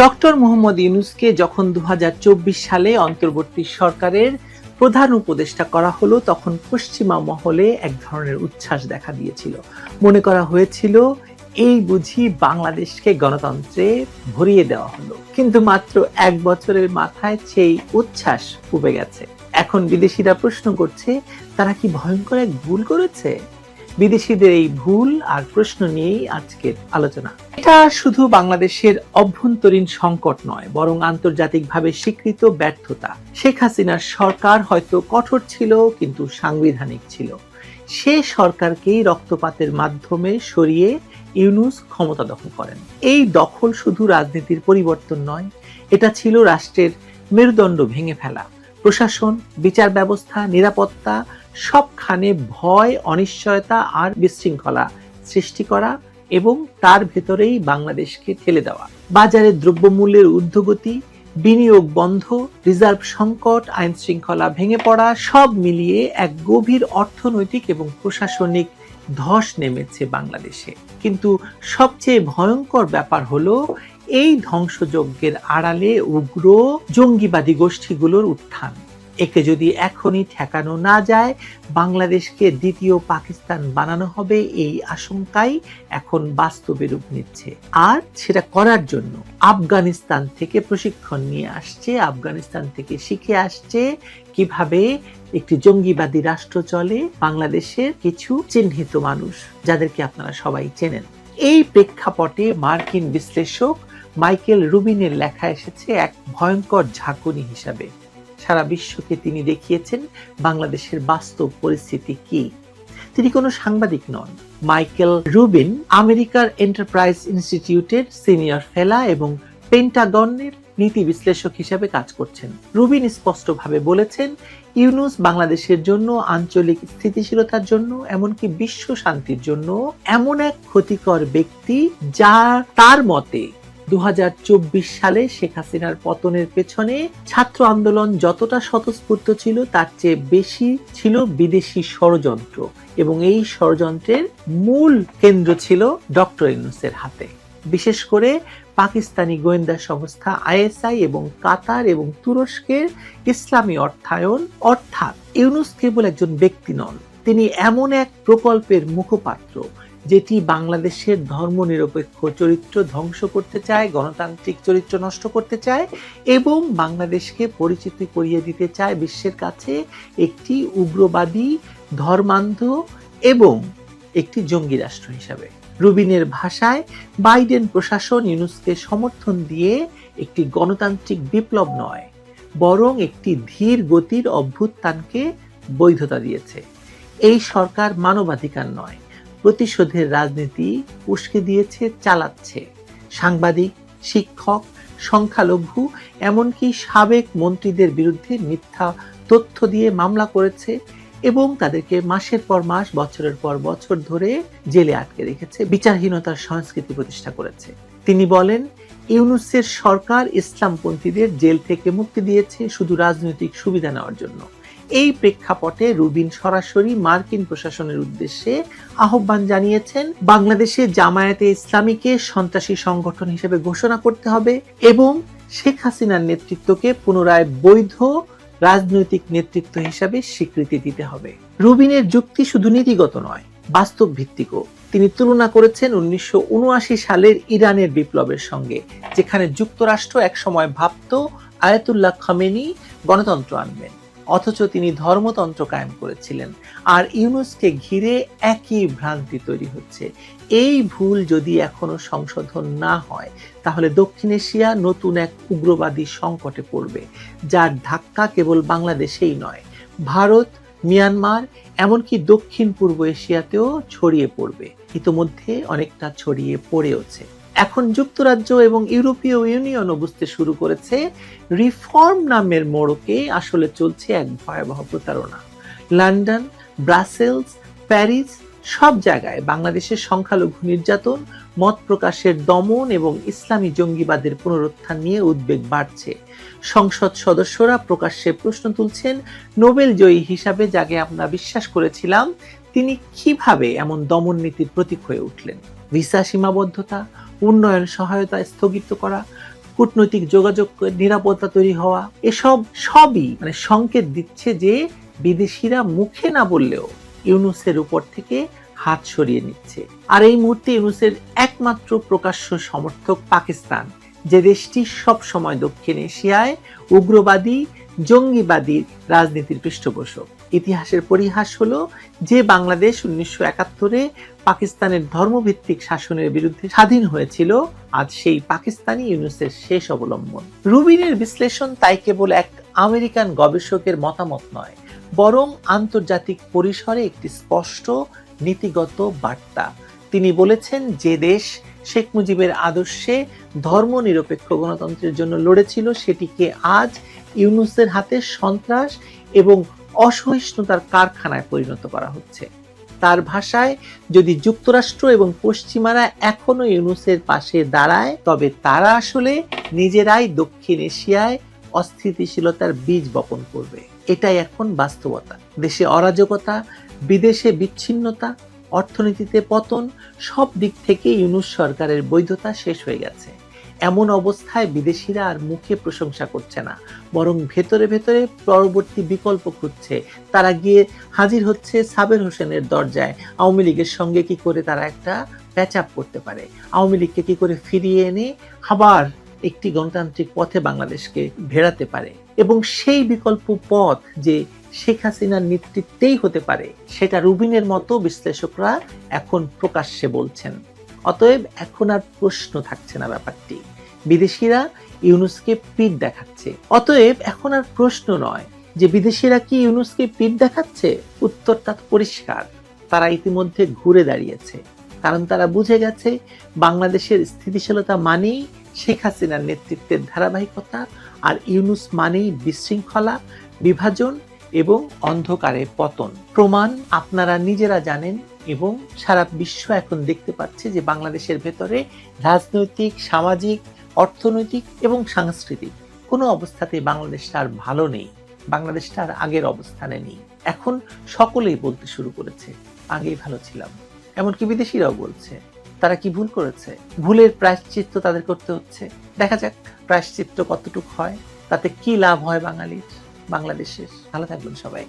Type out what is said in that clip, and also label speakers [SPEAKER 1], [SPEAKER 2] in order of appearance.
[SPEAKER 1] Doctor Mohammad ইউনুসকে যখন দু হাজার চব্বিশ সালে অন্তর্বর্তী সরকারের প্রধান উপদেষ্টা করা হলো, তখন পশ্চিমা মহলে এক ধরনের উচ্ছ্বাস দেখা দিয়েছিল। মনে করা হয়েছিল, এই বুঝি বাংলাদেশকে গণতন্ত্রে ভরিয়ে দেওয়া হলো। কিন্তু মাত্র এক বছরের মাথায় সেই উচ্ছ্বাস উবে গেছে। এখন বিদেশিরা প্রশ্ন করছে, তারা কি ভয়ঙ্কর এক ভুল করেছে? বিদেশিদের এই ভুল আর প্রশ্ন নিয়েই আজকের আলোচনা। এটা শুধু বাংলাদেশের অভ্যন্তরীণ সংকট নয়, বরং আন্তর্জাতিকভাবে স্বীকৃত ব্যর্থতা। শেখ হাসিনার সরকার হয়তো কঠোর ছিল, কিন্তু সাংবিধানিক ছিল। সে সরকারকেই রক্তপাতের মাধ্যমে সরিয়ে ইউনুস ক্ষমতা দখল করেন। এই দখল শুধু রাজনীতির পরিবর্তন নয়, এটা ছিল রাষ্ট্রের মেরুদণ্ড ভেঙে ফেলা। প্রশাসন, বিচার ব্যবস্থা, নিরাপত্তা সবখানে ভয়, অনিশ্চয়তা আর বিশৃঙ্খলা সৃষ্টি করা এবং তার ভেতরেই বাংলাদেশকে ঠেলে দেওয়া। বাজারে দ্রব্যমূল্যের ঊর্ধ্বগতি, বিনিয়োগ বন্ধ, রিজার্ভ সংকট আইন শৃঙ্খলা ভেঙে পড়া সব মিলিয়ে এক গভীর অর্থনৈতিক এবং প্রশাসনিক ধস নেমেছে বাংলাদেশে। কিন্তু সবচেয়ে ভয়ঙ্কর ব্যাপার হলো, এই ধ্বংসযজ্ঞের আড়ালে উগ্র জঙ্গিবাদী গোষ্ঠীগুলোর উত্থান। একে যদি এখনই ঠেকানো না যায়, বাংলাদেশকে দ্বিতীয় পাকিস্তান বানানো হবে এই আশঙ্কাই এখন বাস্তবে রূপ নিচ্ছে। আর সেটা করার জন্য আফগানিস্তান থেকে প্রশিক্ষণ নিয়ে আসছে, আফগানিস্তান থেকে শিখে আসছে কীভাবে একটি জঙ্গিবাদী রাষ্ট্র চলে বাংলাদেশের কিছু চিহ্নিত মানুষ, যাদেরকে আপনারা সবাই চেনেন। এই প্রেক্ষাপটে মার্কিন বিশ্লেষক মাইকেল রুবিনের লেখা এসেছে এক ভয়ঙ্কর ঝাঁকুনি হিসাবে। সারা বিশ্বকে তিনি দেখিয়েছেন বাংলাদেশের বাস্তব পরিস্থিতি কি। তিনি কোনো সাংবাদিক নন। মাইকেল রুবিন আমেরিকার এন্টারপ্রাইজ ইনস্টিটিউটের সিনিয়র ফেলা এবং পেন্টাগনের নীতি বিশ্লেষক হিসাবে কাজ করছেন। রুবিন স্পষ্টভাবে বলেছেন, ইউনুস বাংলাদেশের জন্য, আঞ্চলিক স্থিতিশীলতার জন্য, এমনকি বিশ্ব শান্তির জন্য এমন এক ক্ষতিকর ব্যক্তি যা তার মতে দু হাজার চব্বিশ সালে শেখ হাসিনার পতনের পেছনে ছাত্র আন্দোলন যতটা স্বতঃস্ফূর্ত ছিল, তার চেয়ে বেশি ছিল বিদেশি ষড়যন্ত্র এবং এই ষড়যন্ত্রের মূল কেন্দ্র ছিল ডক্টর ইউনুসের হাতে। বিশেষ করে পাকিস্তানি গোয়েন্দা সংস্থা আইএসআই এবং কাতার এবং তুরস্কের ইসলামী অর্থায়ন, অর্থাৎ ইউনুস কেবল একজন ব্যক্তি নন, তিনি এমন এক প্রকল্পের মুখপাত্র যেটি বাংলাদেশের ধর্মনিরপেক্ষ চরিত্র ধ্বংস করতে চায়, গণতান্ত্রিক চরিত্র নষ্ট করতে চায় এবং বাংলাদেশকে পরিচিতি করিয়ে দিতে চায় বিশ্বের কাছে একটি উগ্রবাদী, ধর্মান্ধ এবং একটি জঙ্গি রাষ্ট্র হিসাবে। রুবিনের ভাষায়, বাইডেন প্রশাসন ইউনুসকে সমর্থন দিয়ে একটি গণতান্ত্রিক বিপ্লব নয়, বরং একটি ধীর গতির অভ্যুত্থানকে বৈধতা দিয়েছে। এই সরকার মানবাধিকার নয় প্রতিশোধের রাজনীতি উস্কে দিয়েছে, চালাচ্ছে। সাংবাদিক, শিক্ষক, সংখ্যালঘু, এমনকি সাবেক মন্ত্রীদের বিরুদ্ধে মিথ্যা তথ্য দিয়ে মামলা করেছে এবং তাদেরকে মাসের পর মাস, বছরের পর বছর ধরে জেলে আটকে রেখেছে, বিচারহীনতার সংস্কৃতি প্রতিষ্ঠা করেছে। তিনি বলেন, ইউনুসের সরকার ইসলামপন্থীদের জেল থেকে মুক্তি দিয়েছে শুধু রাজনৈতিক সুবিধা নেওয়ার জন্য। এই প্রেক্ষাপটে রুবিন সরাসরি মার্কিন প্রশাসনের উদ্দেশ্যে আহ্বান জানিয়েছেন, বাংলাদেশে জামায়াতে ইসলামীকে সন্ত্রাসী সংগঠন হিসেবে ঘোষণা করতে হবে এবং শেখ হাসিনার নেতৃত্বকে পুনরায় বৈধ রাজনৈতিক নেতৃত্ব হিসাবে স্বীকৃতি দিতে হবে। রুবিনের যুক্তি শুধু নীতিগত নয়, বাস্তব ভিত্তিকও। তিনি তুলনা করেছেন উনিশশো উনআশি সালের ইরানের বিপ্লবের সঙ্গে, যেখানে যুক্তরাষ্ট্র একসময় ভাবত, আয়াতুল্লাহ খামেনি গণতন্ত্র আনবেন। অথচ তিনি ধর্মতন্ত্র কায়েম করেছিলেন। আর ইউনুসকে ঘিরে একই ভ্রান্তি তৈরি হচ্ছে। এই ভুল যদি এখনও সংশোধন না হয়, তাহলে দক্ষিণ এশিয়া নতুন এক উগ্রবাদী সংকটে পড়বে, যার ধাক্কা কেবল বাংলাদেশেই নয়, ভারত, মিয়ানমার, এমনকি দক্ষিণ পূর্ব এশিয়াতেও ছড়িয়ে পড়বে। ইতোমধ্যে অনেকটা ছড়িয়ে পড়েওছে। এখন যুক্তরাজ্য এবং ইউরোপীয় ইউনিয়নও বুঝতে শুরু করেছে, রিফর্ম নামের মোড়কে আসলে চলছে এক ভয়াবহ প্রতারণা। লন্ডন, ব্রাসেলস, প্যারিস সব জায়গায় বাংলাদেশের সংখ্যালঘু নির্যাতন, মত প্রকাশের দমন এবং ইসলামী জঙ্গিবাদের পুনরুত্থান নিয়ে উদ্বেগ বাড়ছে। সংসদ সদস্যরা প্রকাশ্যে প্রশ্ন তুলছেন, নোবেল জয়ী হিসাবে যাকে আমরা বিশ্বাস করেছিলাম, তিনি কীভাবে এমন দমন নীতির প্রতীক হয়ে উঠলেন? ভিসা সীমাবদ্ধতা উন্নয়ন, সহায়তা স্থগিত করা, কূটনৈতিক যোগাযোগ, নিরাপত্তা তৈরি হওয়া, এসব সবই মানে সংকেত দিচ্ছে যে বিদেশিরা মুখে না বললেও ইউনুসের উপর থেকে হাত সরিয়ে নিচ্ছে। আর এই মুহূর্তে ইউনুসের একমাত্র প্রকাশ্য সমর্থক পাকিস্তান, যে দেশটি সব সময় দক্ষিণ এশিয়ায় উগ্রবাদী, জঙ্গিবাদী রাজনীতির পৃষ্ঠপোষক। ইতিহাসের পরিহাস হলো যে বাংলাদেশ উনিশশো একাত্তরে পাকিস্তানের ধর্মভিত্তিক শাসনের বিরুদ্ধে স্বাধীন হয়েছিল, আজ সেই পাকিস্তানি ইউনুসের শেষ অবলম্বন। রুবিনের বিশ্লেষণ তাই কেবল এক আমেরিকান গবেষকের মতামত নয়, বরং আন্তর্জাতিক পরিসরে একটি স্পষ্ট, নীতিগত বার্তা। তিনি বলেছেন, যে দেশ শেখ মুজিবের আদর্শে ধর্মনিরপেক্ষ গণতন্ত্রের জন্য লড়েছিল, সেটিকে আজ ইউনুসের হাতে সন্ত্রাস এবং অসহিষ্ণুতার কারখানায় পরিণত করা হচ্ছে। তার ভাষায়, যদি যুক্তরাষ্ট্র এবং পশ্চিমারা এখনও ইউনুসের পাশে দাঁড়ায়, তবে তারা আসলে নিজেরাই দক্ষিণ এশিয়ায় অস্থিতিশীলতার বীজ বপন করবে। এটাই এখন বাস্তবতা। দেশে অরাজকতা, বিদেশে বিচ্ছিন্নতা, অর্থনীতিতে পতন, সব দিক থেকে ইউনুস সরকারের বৈধতা শেষ হয়ে গেছে। এমন অবস্থায় বিদেশিরা আর মুখে প্রশংসা করছে না, বরং ভেতরে ভেতরে পরবর্তী বিকল্প খুঁজছে। তারা গিয়ে হাজির হচ্ছে সাবের হোসেনের দরজায়। আওয়ামী লীগের সঙ্গে কি করে তারা একটা প্যাচ আপ করতে পারে? আওয়ামী লীগকে কি করে ফিরিয়ে এনে আবার একটি গণতান্ত্রিক পথে বাংলাদেশকে ভেড়াতে পারে? এবং সেই বিকল্প পথ যে শেখ হাসিনার নেতৃত্বেই হতে পারে, সেটা রুবিনের মতো বিশ্লেষকরা এখন প্রকাশ্যে বলছেন। অতএব এখন আর প্রশ্ন থাকছে না ব্যাপারটি। বিদেশিরা ইউনুসকে পিঠ দেখাচ্ছে। অতএব এখন আর প্রশ্ন নয় যে বিদেশিরা কি ইউনুসকে পিঠ দেখাচ্ছে? উত্তরটা পরিষ্কার। তারা ইতিমধ্যে ঘুরে দাঁড়িয়েছে। কারণ তারা বুঝে গেছে বাংলাদেশের স্থিতিশীলতা মানেই শেখ হাসিনার নেতৃত্বের ধারাবাহিকতা আর ইউনুস মানেই বিশৃঙ্খলা, বিভাজন এবং অন্ধকারে পতন। প্রমাণ আপনারা নিজেরা জানেন এবং সারা বিশ্ব এখন দেখতে পাচ্ছে যে বাংলাদেশের ভেতরে রাজনৈতিক, সামাজিক, অর্থনৈতিক এবং সাংস্কৃতিক কোনো অবস্থাতেই বাংলাদেশটা আর ভালো নেই। বাংলাদেশটা আর আগের অবস্থানে নেই। এখন সকলেই বলতে শুরু করেছে, আগেই ভালো ছিলাম। এমনকি বিদেশিরাও বলছে, তারা কি ভুল করেছে? ভুলের প্রায়শ্চিত্ত তাদের করতে হচ্ছে। দেখা যাক প্রায়শ্চিত্ত কতটুক হয়, তাতে কি লাভ হয় বাঙালির? বাংলাদেশের। ভালো থাকবেন সবাই।